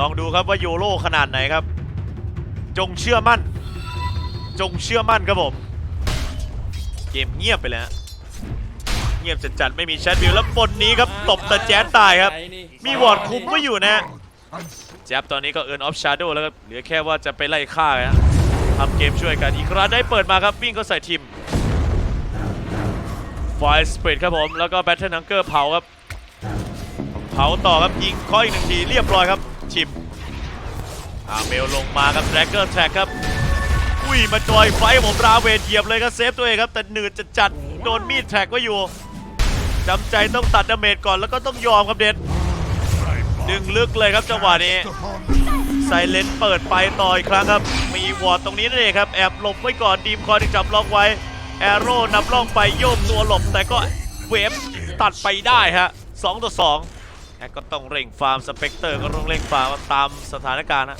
ลองดูครับว่าโยโร่ขนาดไหนครับ จงเชื่อมั่น จงเชื่อมั่นครับผม เกมเงียบไปแล้ว เงียบจัดๆไม่มีแชทวิวแล้วบนนี้ครับตบแต่แจ๊ดตายครับ มีวอร์ดคุมไว้อยู่นะแจ๊บตอนนี้ก็เอิร์นออฟชาร์โดแล้วครับเหลือแค่ว่าจะไปไล่ฆ่านะทำเกมช่วยกันอีกรั้งได้เปิดมาครับวิ่งเข้าใส่ทีมไฟสเปรดครับผมแล้วก็แบทเทิลนังเกอร์เผาครับ เผาต่อครับยิงคออีกหนึ่งทีเรียบร้อยครับ ชิมอาเมลลงมาครับแดกเกอร์แทร็กครับ อุ้ยมาจอยไฟผมราเวนเหยียบเลยครับเซฟตัวเองครับ แต่หนืดจะจัดโดนมีดแทร็กไว้อยู่จำใจต้องตัดดาเมจก่อนแล้วก็ต้องยอมครับเด็ดดึงลึกเลยครับจังหวะนี้ไซเลนเปิดไปต่ออีกครั้งครับ มีวอร์ดตรงนี้นั่นเองครับ แอบหลบไว้ก่อนดีมคอยถึงจับล็อกไว้ แอโร่นำล่องไปโยกตัวหลบแต่ก็เวฟตัดไปได้ฮะ2ต่อ2 แอคก็ต้องเร่งฟาร์มสเปกเตอร์ก็ต้องเร่งฟาร์มตามสถานการณ์นะ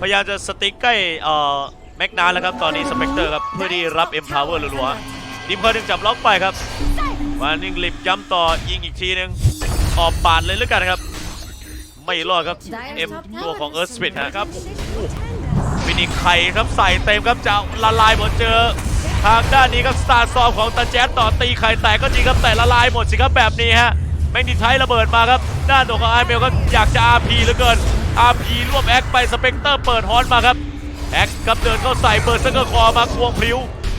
พยายามจะสติ๊กใกล้เอ่อแม็กนาแล้วครับตอนนี้สเปกเตอร์ครับเพื่อที่รับ Empower รัวๆดีมคอยถึงจับล็อกไปครับวานิงลิบย้ำต่อยิงอีกทีนึงออกปาดเลยแล้วกันครับ ไม่รอดครับเอ็มตัวของเอิร์ธสปิดนะครับฟินิกไข่ครับใส่เต็มครับจะละลายหมดเจอ ทางด้านนี้ครับสตาร์ซอมของตาแจ๊ดต่อตีไข่แตกก็จริงครับแต่ละลายหมดสิครับแบบนี้ฮะ แมงดิไทยระเบิดมาครับด้านตัวของไอเมลก็อยากจะ RP เหลือเกิน RP รวบแอคไปสเปกเตอร์เปิดฮอนมาครับแอคครับเดินเข้าใส่เบิร์ดเซอร์คอมาควงพลิ้ว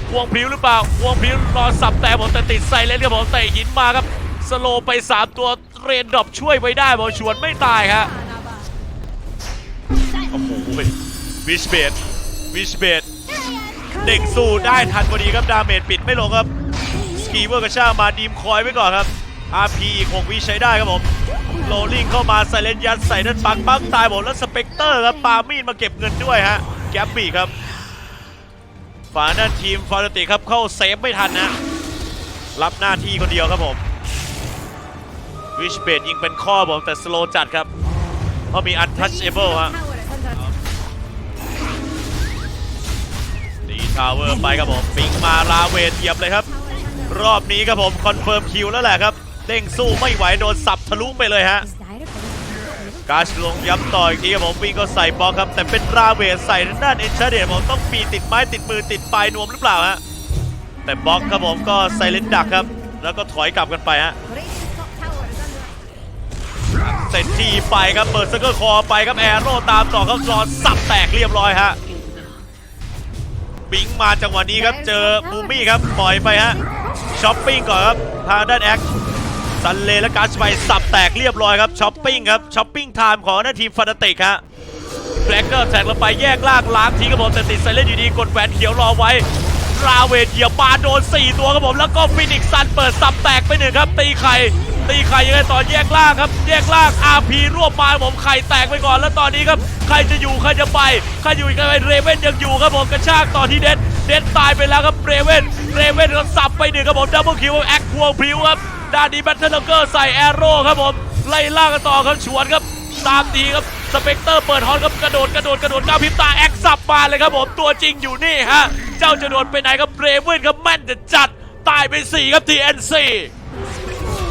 ควงพลิ้วหรือเปล่าควงพลิ้วรอสับแต่ผมแต่ติดใส่เล่นครับผมเตะหินมาครับสโลไปสามตัวเรนดอปช่วยไว้ได้บอลชวนไม่ตายครับโอ้โหวิชเบดวิชเบดเด้งสู้ได้ทันพอดีครับดาเมจปิดไม่ลงครับสกีเวอร์กระชากมาดีมคอยไว้ก่อนครับ RP อีก6วิใช้ได้ครับผมโรลลิงเข้ามาใส่เลนยัดใส่นั่นปักปักตายหมดแล้วสเปกเตอร์ครับปามีดมาเก็บเงินด้วยฮะแกปปี้ครับฝานั่นทีมฟาร์ติครับเข้าเซฟไม่ทันนะรับหน้าที่คนเดียวครับผมวิชเบดยิงเป็นข้อผมแต่สโลจัดครับ เพราะมี untouchable ฮะดีทาวเวอร์ไปครับผมปิงมาลาเวนเหยียบเลยครับ รอบนี้ครับผมคอนเฟิร์มคิวแล้วแหละครับ เด้งสู้ไม่ไหวโดนสับทะลุไปเลยฮะกาชลงย้ำต่ออีกทีครับผมวิ่งก็ใส่บล็อกครับ แต่เป็นราเวนใส่ทางด้านเอ็นชาเดตผมต้องปีติดไม้ติดมือติดปลายนวมหรือเปล่าฮะแต่บล็อกครับผมก็ไซเลนดักครับ แล้วก็ถอยกลับกันไปฮะเซนทีไปครับเปิดสเกอร์คอไปครับแอโร่ตามต่อครับรอนสับแตกเรียบร้อยฮะบิงมาจังหวะนี้ครับเจอบูมี่ครับปล่อยไปฮะช้อปปิ้งก่อนครับทางด้านแอค ซันเลและการสไปสับแตกเรียบร้อยครับช้อปปิ้งครับช้อปปิ้งไทม์ของหน้าทีมฟานาติกฮะแบล็กเกอร์แทกลงไปแยกล่างล้างทีครับผมแต่ติดไซเลนอยู่ดีกดแหวนเขียวรอไว้ราเวทเหยียบบาโดน 4 ตัวครับผมแล้วก็ฟินิกซันเปิดสับแตกไปหนึ่งครับ ตีไข่ตีไข่ยังไงต่อแยกล่างครับ แยกล่าง RP รวบมาผมไข่แตกไปก่อนแล้วตอนนี้ครับ ใครจะอยู่ใครจะไป ใครอยู่ใครไปเรเว่นยังอยู่ครับผมกระชากต่อที่เด็ดเด็ดตายไปแล้วครับเรเว่นเรเว่นก็สับไปหนึ่งครับผมดับเบิลคิวแอคพวงพริ้วครับ ด้านนี้แบทเทิลเกอร์ใส่แอโร่ครับผม ไล่ล่ากันต่อครับชวนครับ ตามทีครับสเปกเตอร์เปิดฮอนครับกระโดดกระโดดกระโดดก้าวพิบตาแอคสับมาเลยครับผมตัวจริงอยู่นี่ฮะ เจ้าจะโดดไปไหนครับเรเวนครับแม่นจะจัดตายไป4ครับ TNC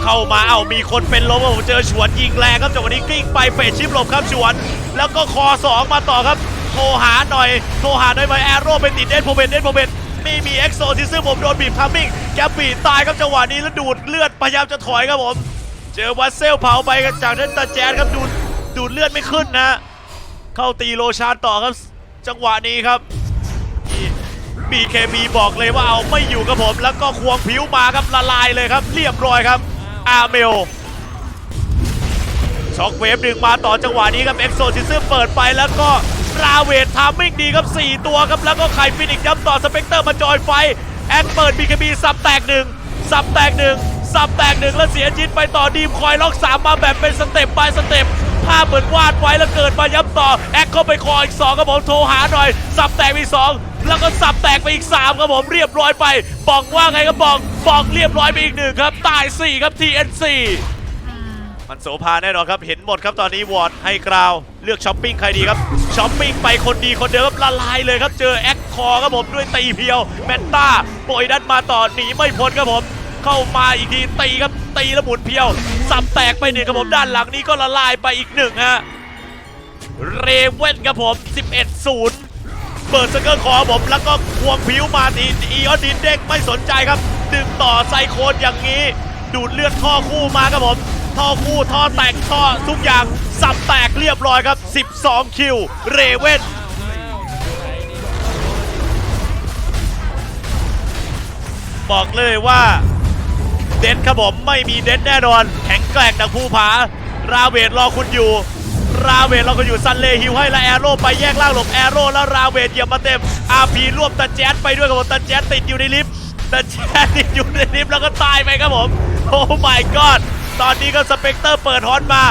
เข้ามาเอามีคนเป็นลมครับผมเจอฉวนยิงแรงครับจังหวะนี้กิ้งไปเฟดชิปหลบครับฉวน แล้วก็คอ 2 มาต่อครับ โทรหาหน่อย โทรหาหน่อยไหมแอโร่ไปติดเดนโพเบนเดนโพเบน ไม่มีเอ็กโซซิซึมผมโดนบีบทัมมิ่งแกบีตายครับจังหวะนี้แล้วดูดเลือดพยายามจะถอยครับผม เจอวัตเซลเผาไปกันจากนั้นตาแจ๊ดครับดูดดูดเลือดไม่ขึ้นนะ เข้าตีโลชานต่อครับจังหวะนี้ครับ BKB บอกเลยว่าเอาไม่อยู่กับผม แล้วก็ควงผิวมาครับละลายเลยครับ เรียบร้อยครับ อาเมลช็อกเวฟดึงมาต่อจังหวะนี้ครับเอ็กโซซิซึมเปิดไปแล้วก็ ราเวททามมิ่งดีครับ 4 ตัวครับ แล้วก็ไข่ฟินิกย้ำต่อสเปกเตอร์มาจอยไฟ แอดเปิด BKB สับแตกหนึ่งสับแตกหนึ่งสับแตกหนึ่งแล้วเสียจิตไปต่อดีมคอยล็อกสามมาแบบเป็นสเต็ปไปสเต็ปภาพเหมือนวาดไว้แล้วเกิดมาย้ำต่อ แอคเข้าไปคออีก2ครับผมโทรหาหน่อย สับแตกไปอีกสองแล้วก็สับแตกไปอีก3ครับผมเรียบร้อยไปบอกว่าไงก็บอกบอกเรียบร้อยไปอีกหนึ่งครับตายสี่ครับ TNC มันโสภาแน่นอนครับ เห็นหมดครับตอนนี้วอร์ดให้กราว เลือกช้อปปิ้งใครดีครับช้อปปิ้งไปคนดีคนเดิมครับละลายเลยครับ เจอแอคคอครับผมด้วยตีเพียวแมนต้าโปรยดันมาต่อหนีไม่พ้นครับผม เข้ามาอีกทีตีครับตีแล้วหมุนเพียวสับแตกไปหนึ่งครับผมด้านหลังนี้ก็ละลายไปอีกหนึ่งฮะเรเว่นครับผม 11-0เปิดสเกอร์คอผมแล้วก็ควงผิวมาทีอีออนดินเด็กไม่สนใจครับ ดึงต่อไซโคนอย่างนี้ ดูดเลือดท่อคู่มาครับผม ท่อคู่ท่อแตกท่อทุกอย่างสับแตกเรียบร้อยครับ 12 คิว เรเว่นบอกเลยว่า เด็ดครับผมไม่มีเด็ดแน่นอน แข็งแกร่งดังภูผา ราเวทรอคุณอยู่ ราเวทรอคุณอยู่ซันเลฮิวให้และแอโร่ไปแยกล่างหลบแอโร่แล้วราเวทเหยียบมาเต็มอาพีรวบตาแจ๊ดไปด้วยครับผมตาแจ๊ดติดอยู่ในลิฟต์ตาแจ๊ดติดอยู่ในลิฟต์แล้วก็ตายไปครับผมโอ้ my god ตอนนี้ก็สเปกเตอร์เปิดฮอนมา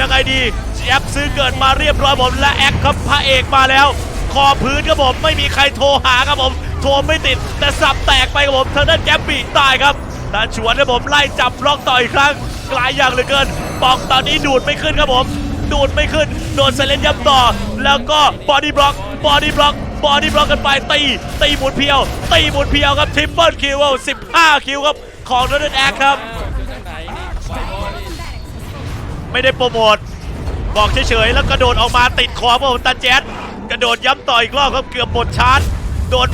ยังไงดีแอปซื้อเกิดมาเรียบร้อยผมและแอคครับพระเอกมาแล้ว คอพื้นครับผมไม่มีใครโทรหาครับผม โทรไม่ติด แต่สับแตกไปครับผมทางด้านแกปปี้ตายครับตาชวนครับผมไล่จับล็อกต่ออีกครั้งกลายอย่างเหลือเกินปอกตอนนี้ดูดไม่ขึ้นครับผม ดูดไม่ขึ้น โดนไซเลนย้ำต่อ แล้วก็บอดี้บล็อกบอดี้บล็อกบอดี้บล็อกกันไปตี ตีหมุนเพียว ตีหมุนเพียวครับทริปเปิลคิว15คิวครับของโดนแอคครับ ไม่ได้โปรโมทบอกเฉยๆแล้วกระโดดออกมาติดคอพวกตาแจ๊ดกระโดดย้ำต่ออีกรอบครับเกือบหมดชาร์จโดน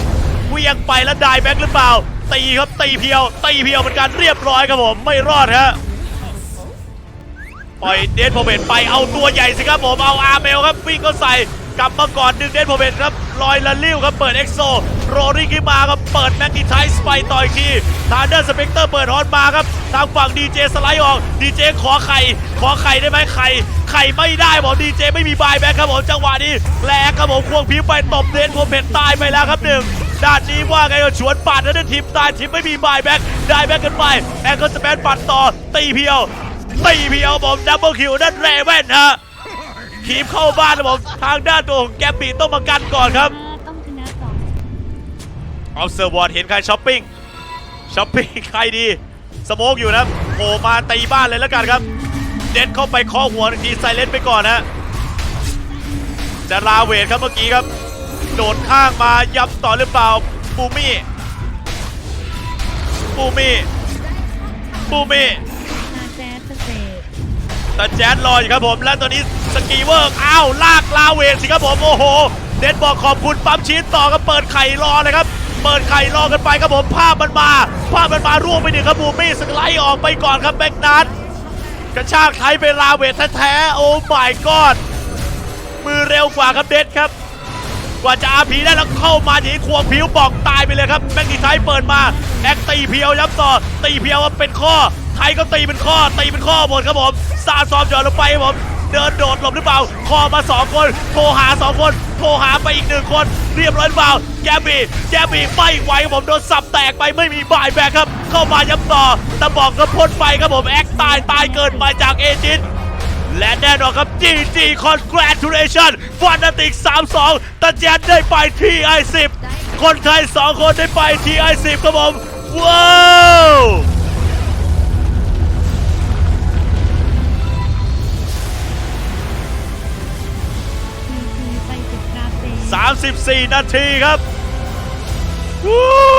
เวียงไปแล้วได้แบ็กหรือเปล่า ตีครับตีเพียวตีเพียวเหมือนการเรียบร้อยครับผมไม่รอดฮะปล่อยเดนโพเบตไปเอาตัวใหญ่สิครับผมเอาอาร์เมลครับวิ่งก็ใส่ กลับมาก่อนดึงเดนโพเบตครับลอยละลิ้วครับเปิดเอ็กโซโรริ่งขึ้นมาครับเปิดแม็กกี้ไทส์ไปต่อยทีทางเดอร์สเปกเตอร์เปิดฮอนมาครับทางฝั่งดีเจสไลด์ออกดีเจขอไข่ขอไข่ได้ไหมไข่ไข่ไม่ได้บอกดีเจไม่มีบายแบ็คครับผมจังหวะนี้แลกครับผมควงพิวไปตบเดนโพเบตตายไปแล้วครับหนึ่งด้านนี้ว่าไงก็ชวนปัดแล้วทีมตายทีมไม่มีบายแบ็คได้แบ็คกันไปแองเกิลสแปนปัดต่อตีเพียวตีเพียวผมดับเบิลคิวนั่นเรเว่นฮะ ขีบเข้าบ้านนะผมทางด้านตัวของแกปปี้ต้องมากันก่อนครับต้องชนะสองเอาเซอร์วอร์ดเห็นใครช้อปปิ้งช้อปปิ้งใครดีสโมกอยู่นะโผล่มาตีบ้านเลยแล้วกันครับ เด็ดเข้าไปเคาะหัวหนึ่งทีไซเลนไปก่อนนะจะลาเวทครับเมื่อกี้ครับ โดดข้างมาย้ำต่อหรือเปล่าปูมี่ปูมี่ปูมี่นาแจ๊สสเตทแต่แจ๊ดรออยู่ครับผมและตอนนี้ สกีเวิร์กอ้าวลากลาเวทสิครับผมโอ้โหเด็ดบอกขอบคุณปั๊มชีสต่อครับเปิดไข่รอเลยครับเปิดไข่รอกันไปครับผมภาพมันมา ภาพมันมาร่วงไปหนึ่งครับบูมี่สไลด์ออกไปก่อนครับแบ็กนัทกระชากไทยไปลาเวทแท้ๆโอ้ my god มือเร็วกว่าครับเด็ดครับ กว่าจะอาพีได้แล้วเข้ามาทีควงผิวบอกตายไปเลยครับแม็กกี้ไทยเปิดมาแอคตีเพียวย้ำต่อตีเพียวว่าเป็นข้อไทยก็ตีเป็นข้อตีเป็นข้อหมดครับผมซาซอมจอดลงไปครับผม เดินโดดหลบหรือเปล่า คอมา 2 คน โทรหา 2 คน โทรหาไปอีกหนึ่งคน เรียบร้อยเปล่า แกบีแกบีไม่ไหวผมโดนสับแตกไปไม่มีบายแบกครับ เข้ามาย้ำต่อต่บอกก็พ่นไปครับผม แอคตายตายเกินไปจากเอจินและแน่นอนครับ GG Congratulation ฟันติก3-2ตาแจนได้ไป TI10 คนไทย 2 คนได้ไป TI10 ครับผม ว้าว 14 นาทีครับวู้